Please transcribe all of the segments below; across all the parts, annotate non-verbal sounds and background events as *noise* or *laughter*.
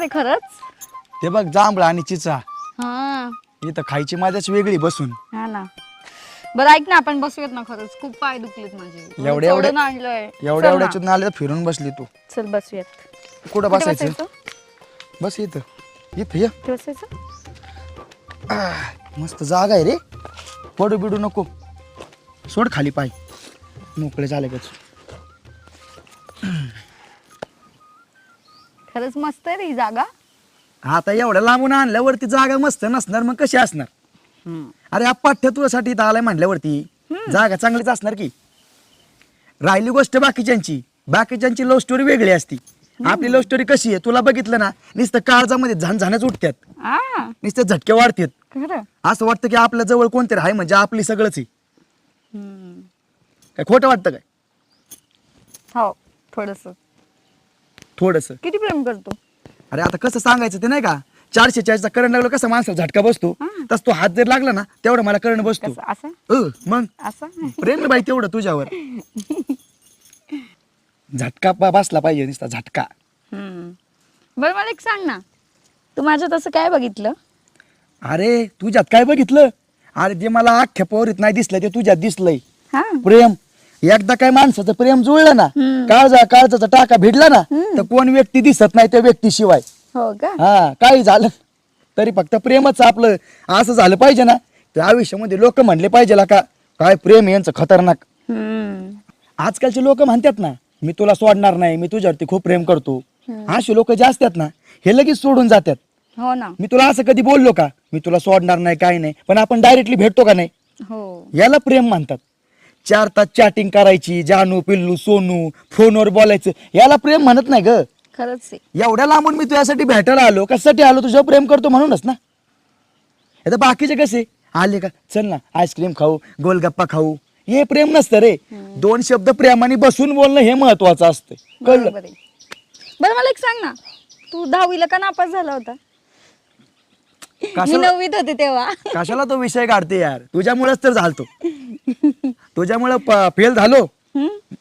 रे खरंच? ते बघ जांभळा आणि चिचा. हा. इथं खायची मजाच वेगळी बसून. हा ना. बरं ऐक ना आपण बसूयात ना खरंच. खूप पाय दुखलेत माझे. एवढे- एवढे- चढून आणलंय. एवढ्या चल ना. एवढ्याच्यात नाले फिरून बसली तू. चल बसूयात. कुठं कुठे बसायचं? बसायचं? बस इथं. इथं ये. कुठे बसायचं? मस्त जागा आहे रे. पडू बिडू नको. सोड खाली पाय. मोकळे झाले गच खरंच मस्त आहे रे ही जागा. आता एवढ्या लांबून आणल्यावरती जागा मस्त नसणार मग कशी असणार? अरे हा पाठ्य तुझ्यासाठी इथं आलाय म्हणल्यावरती. जागा चांगलीच असणार की. राहिली गोष्ट बाकीच्यांची. बाकीच्यांची लव्ह स्टोरी वेगळी असती. आपली लव्ह स्टोरी कशी आहे? तुला बघितलं ना नुसतं काळजामध्ये झाण झाणच उठतात आ. नुसतं झटके वाढतात खरं. असं वाटतं की आपल्या जवळ कोणतरी आहे म्हणजे आपली सगळंच आहे. हम्म. काय खोटं वाटतं काय? हो थोडस. थोडस. किती प्रेम करतो? अरे आता कसं सांगायचं ते नाही का? चारशे चाळीसचा करंट लागलो कसं माणसाला झटका बसतो. तस तो हात जर लागला ना तेवढा मला करंट बसतो. कसं? असं? अ, मग? असं? प्रेम बाई तेवढं तुझ्यावर. झटका बा- बसला पाहिजे नुसता झटका. हम्म. बरं मला एक सांग ना. तू माझ्यात असं काय बघितलं? अरे तुझ्यात काय बघितलं? अरे जे मला अख्ख्या पोरीत नाही दिसलं ते तुझ्यात दिसलंय. हा. प्रेम. एकदा काय माणसाचं प्रेम जुळलं ना. काळजा काळजाचा टाका भिडला ना. तर कोण व्यक्ती दिसत नाही त्या व्यक्तीशिवाय. हो का? हा काही झालं तरी फक्त प्रेमच आपलं असं झालं पाहिजे ना. त्या आयुष्यामध्ये लोक म्हणले पाहिजे ला का काय प्रेम यांचं खतरनाक. आजकालचे लोक म्हणतात ना मी तुला सोडणार नाही मी तुझ्यावरती खूप प्रेम करतो. असे लोक जे असतात ना हे लगेच सोडून जातात. हो ना. मी तुला असं कधी बोललो का मी तुला सोडणार नाही काय नाही पण आपण डायरेक्टली भेटतो का नाही? हो. याला प्रेम म्हणतात. चार तास चॅटिंग करायची जानू पिल्लू सोनू फोनवर बोलायचं. याला प्रेम म्हणत नाही ग. खरंच आहे. एवढ्या लांबून मी तुझ्यासाठी भेटायला आलो कशासाठी आलो? तुझ्यावर प्रेम करतो म्हणूनच ना. आता बाकीचे कसे? आले का? चल ना आईस्क्रीम खाऊ गोलगप्पा खाऊ. हे प्रेम नसतं रे. दोन शब्द प्रेमाने बसून बोलणं हे महत्वाचं असतं कळलं? बरोबर आहे. बरं मला एक सांग ना. तू दहावीला का नापास झाला होता? मी कशाला नववीत होते तेव्हा. कशाला तो विषय काढते यार? तुझ्यामुळेच तर झालतो. तुझ्यामुळं फेल झालो. हम्म?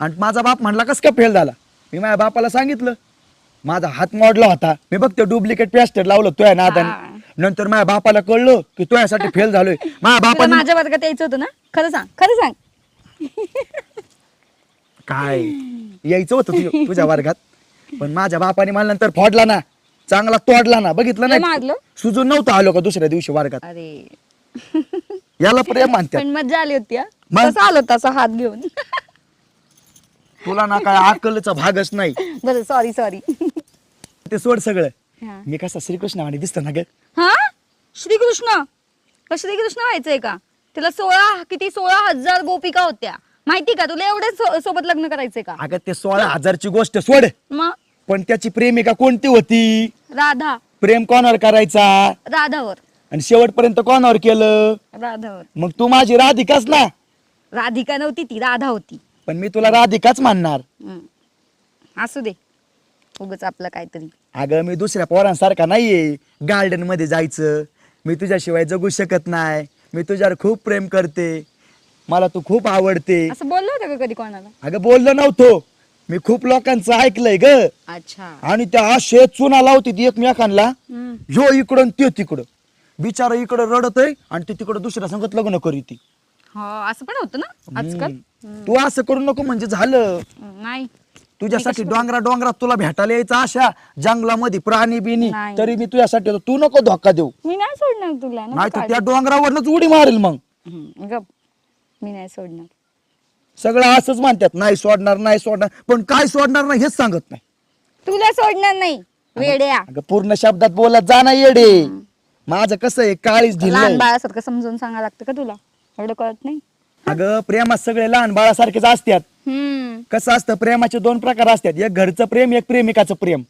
आणि माझा बाप म्हणला कस का फेल झाला? मी माझ्या बापाला सांगितलं. माझा हात मोडला होता. मी बघ ते डुप्लिकेट प्लॅस्टर लावलं तुया. नादाने. नंतर माझ्या बापाला कळलं की तुझ्यासाठी फेल झालोय. माझ्या तुला बापाने माझ्या वर्गात यायचं होतं ना? खरं सांग खरं सांग. काय? यायचं होतं तुझ्या तुझ्या वर्गात. पण माझ्या बापाने मला नंतर फोडला ना. चांगला तोडला ना बघितलं लय नाही मारलं? सुजून नव्हतं आलो का दुसऱ्या दिवशी वर्गात? अरे. *laughs* याला प्रेम म्हणतात पण मजा आली होती हा. मग? कसं आलो तसा हात घेऊन. *laughs* तुला ना काय अकलचा भागच नाही. *laughs* बरं सॉरी सॉरी ते सोड सगळं. मी कसा श्रीकृष्ण आणि दिसतो ना ग? हा? श्रीकृष्ण? का श्रीकृष्ण व्हायचंय का? तिला सोळा किती सोळा हजार गोपिका होत्या. माहिती का? तुला एवढे सो- सोबत लग्न करायचंय का? अगं ते सोळा हजारची गोष्ट सोड. मग? पण त्याची प्रेमिका कोणती होती? राधा. प्रेम कोणावर करायचा? राधावर. आणि शेवटपर्यंत कोणावर केलं? राधावर. मग तू माझी राधिकाच ना. राधिका नव्हती ती राधा होती. पण मी तुला राधिकाच मानणार. हम्म. असू दे. उगच आपलं काहीतरी. अगं मी दुसऱ्या पोरांसारखा नाहीये. गार्डनमध्ये जायचं. मी तुझ्याशिवाय जगू शकत नाही. मी तुझ्यावर खूप प्रेम करते. मला तू खूप आवडते. असं बोललं होतं का कधी कोणाला? अगं बोललो नव्हतो. मी खूप लोकांचं ऐकलंय ग. अच्छा. आणि त्या असे चुना लावती ती एकमेकांना. हम्म. ह्यो इकडं आणि त्यो तिकडं. बिचारा इकडं रडतय आणि ती तिकडं दुसऱ्या संगत लग्न करीती हो असं पण होतं ना आजकाल? तू असं करू नको म्हणजे झालं. नाही. तुझ्यासाठी डोंगरा डोंगरात तुला भेटायला यायचं अशा जंगलामध्ये प्राणी बिनी नाही. तरी मी तुझ्यासाठी होतो. तू नको धोका देऊ. मी नाही सोडणार तुला नाही तर. त्या डोंगरावरच उडी मारेल मग. हम्म, गप. मी नाही सोडणार. सगळं असंच म्हणतात नाही सोडणार नाही सोडणार. पण काय सोडणार नाही हेच सांगत नाही. तुला सोडणार नाही वेड्या. अगं पूर्ण शब्दात बोलत जा ना येडे. माझं कसं आहे काळीच लहान बाळासारखं समजून सांगा लागतं का तुला? एवढं कळत नाही? अगं प्रेमात सगळे लहान बाळासारखेच असतात. हम्म. कसं असतं प्रेमाचे दोन प्रकार असतात. एक घरचं प्रेम एक प्रेमिकाचं प्रेम.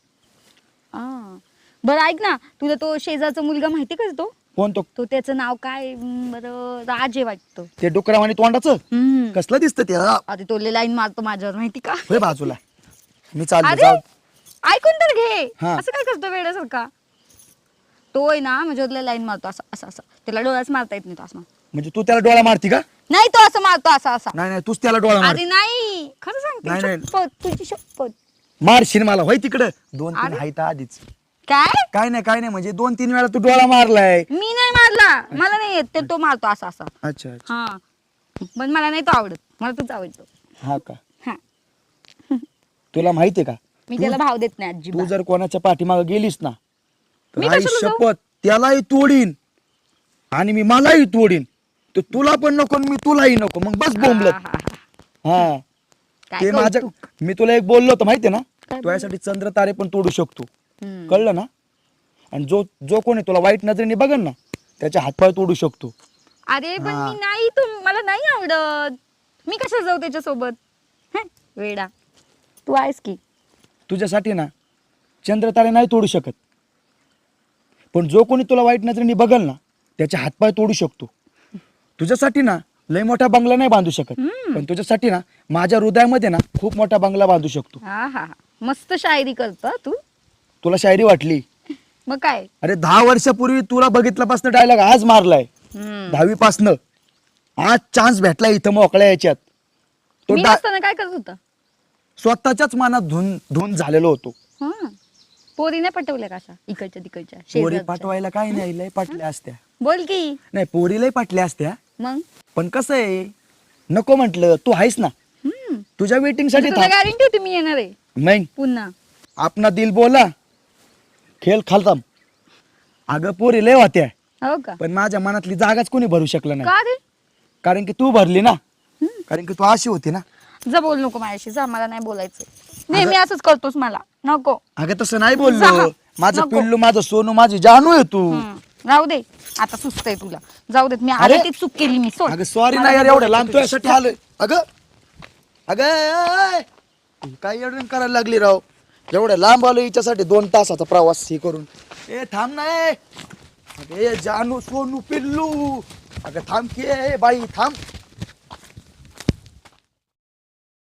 आ. बरं ऐक ना. तुला तो शेजारचा मुलगा माहिती का तो? कोण तो? तो त्याचं नाव काय? बरं राजे वाटतं. ते डुकरावानी तोंडाचं? हम्म. कसलं दिसतं ते? हा, अरे तो लाईन मारतो माझ्यावर माहिती का? होय बाजूला. मी चाललो अरे जाऊ. ऐकून तर घे. हा. असं काय करतो वेड्यासारखा? तो आहे ना माझ्यावर लाईन मारतो असं असं असं. त्याला डोळ्याच मारता येत नाही तो असं म्हणजे तू त्याला डोळा मारती का? नाही तो असं मारतो असा असा. नाही नाही तूच त्याला डोळा मार. अरे नाही. खरं नाही, सांगते नाही. शपथ तुझी शपथ. मारशील मला होय तिकडं. दोन तीन अरे. हायत आधीच. काय? काय नाही काय नाही म्हणजे दोन तीन वेळा तू डोळा मारलाय. मी नाही मारला. मला नाही येत ते तो मारतो असा असा. अच्छा अच्छा. हा. पण मला नाही तो आवडत. मला तूच आवडतो. हा का? हा. तुला माहितीये का? मी त्याला भाव देत नाही तू अजिबात जर कोणाच्या पाठीमागे गेलीस ना तर मी आई कशाला जाऊ? शपथ त्यालाही तोडीन. आणि मी मलाही तोडीन. तर तुला पण नको आणि मी तुलाही नको. मग बस बोंबलत. हा, हा, हा. हा काय ते माझ्या कौतुक. मी तुला एक बोललो होतो माहितीये ना? काय तू यासाठी चंद्र तारे पण तोडू शकतो. कळलं ना? आणि जो जो कोणी तुला वाईट नजरेने बघन ना त्याच्या हातपाय तोडू शकतो. अरे पण. मी नाही तू मला नाही आवडत. मी कशा जाऊ त्याच्यासोबत? हं, वेडा. तू आहेस की. तुझ्यासाठी ना चंद्र तारे नाही तोडू शकत. पण जो कोणी तुला वाईट नजरेने बघल ना त्याचे हातपाय तोडू शकतो. तुझ्यासाठी ना लय मोठा बंगला नाही बांधू शकत. पण तुझ्यासाठी ना माझ्या हृदयामध्ये ना खूप मोठा बंगला बांधू शकतो. हा हा हा. मस्त शायरी करतो तू. तुला शायरी वाटली. मग काय? अरे दहा वर्षापूर्वी तुला बघितल्यापासून डायलॉग आज मारलाय. हम्म. दहावी पासनं आज चान्स भेटला इथं मोकळ्या याच्यात तो मी डा- नसताना काय करत होता? स्वतःच्याच मनात धुन धुन झालेलो होतो. हं. पोरी नाही पटवल्या का अशा इकडच्या तिकडच्या? पोरी शेजारच्या? पाठवायला काय नाही लय पाटल्या असत्या. बोल की. नाही पोरी लय पाटल्या असत्या. मग? पण कसं आहे नको म्हंटल तू आहेस ना. हम्म. तुझ्या वेटिंगसाठी म्हणजे तुला थांब. गॅरंटी होती मी येणार आहे. नाही पुन्हा. आपला दिल बोला. खेळ खालताम. अगं पोरी लय होत्या. हो का? पण माझ्या मनातली जागाच कोणी भरू शकलं नाही. का रे? कारण की तू भरली ना. कारण की तू अशी होती ना. जा बोल नको माझ्याशी जा मला नाही बोलायचं नेहमी असंच करतोस मला. नको. अगं तसं नाही. बोललो. माझं नको. पिल्लू माझं सोनू माझी जानू आहे तू. हम्म. राहू दे. आता सुस्त आहे तुला. जाऊ देत मी अरे. आले तीच चूक केली मी सोड. अगं सॉरी मला नाही यार नाही एवढं लांब बोलायचं तुझ्यासाठी आलोय. अगं! अगं. काय एवढं करायला लागली राव? एवढ्या लांब आलो हिच्यासाठी दोन तासाचा प्रवास हे करून. ए थांब नाही अरे जानू सोनू पिल्लू. अगं थांब की ए बाई थांब.